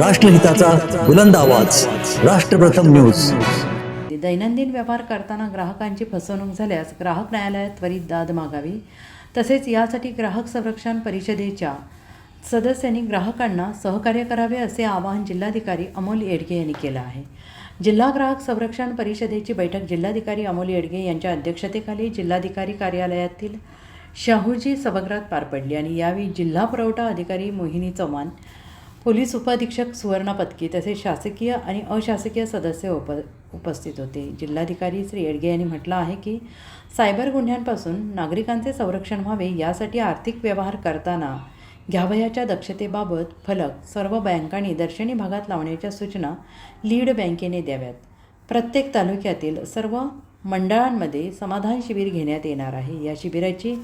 राष्ट्रहिताचा बुलंद आवाज. राष्ट्रप्रथम न्यूज. दैनंदिन व्यवहार करताना ग्राहकांची फसवणूक झाल्यास ग्राहक न्यायालयात त्वरित दाद मागावी. तसेच यासाठी ग्राहक संरक्षण परिषदेच्या सदस्यांनी ग्राहकांना सहकार्य करावे असे आवाहन जिल्हाधिकारी अमोल येडगे यांनी केलं आहे. जिल्हा ग्राहक संरक्षण परिषदेची बैठक जिल्हाधिकारी अमोल येडगे यांच्या अध्यक्षतेखाली जिल्हाधिकारी कार्यालयातील शाहूजी सभागृहात पार पडली आणि यावेळी जिल्हा पुरवठा अधिकारी मोहिनी चव्हाण पोलीस उपाधीक्षक सुवर्णा पत्की तसेच शासकीय आणि अशासकीय सदस्य उप उपस्थित होते. जिल्हाधिकारी श्री येडगे यांनी म्हटलं आहे की सायबर गुन्ह्यांपासून नागरिकांचे संरक्षण व्हावे यासाठी आर्थिक व्यवहार करताना घ्यावयाच्या दक्षतेबाबत फलक सर्व बँकांनी दर्शनी भागात लावण्याच्या सूचना लीड बँकेने द्याव्यात. प्रत्येक तालुक्यातील सर्व मंडळांमध्ये समाधान शिबिर घेण्यात येणार आहे. या शिबिराची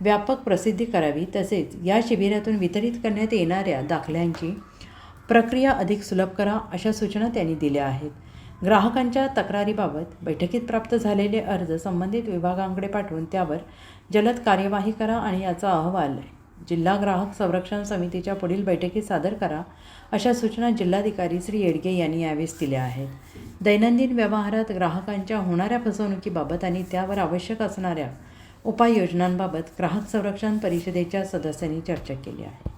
व्यापक प्रसिद्धी करावी. तसेच या शिबिरातून वितरित करण्यात येणाऱ्या दाखल्यांची प्रक्रिया अधिक सुलभ करा अशा सूचना त्यांनी दिल्या आहेत. ग्राहकांच्या तक्रारीबाबत बैठकीत प्राप्त झालेले अर्ज संबंधित विभागांकडे पाठवून त्यावर जलद कार्यवाही करा आणि याचा अहवाल जिल्हा ग्राहक संरक्षण समितीच्या पुढील बैठकीत सादर करा अशा सूचना जिल्हाधिकारी श्री येडगे यांनी यावेळेस दिल्या आहेत. दैनंदिन व्यवहारात ग्राहकांच्या होणाऱ्या फसवणुकीबाबत आणि त्यावर आवश्यक असणाऱ्या उपाययोजनांबाबत ग्राहक संरक्षण परिषदेच्या सदस्यांनी चर्चा केली आहे.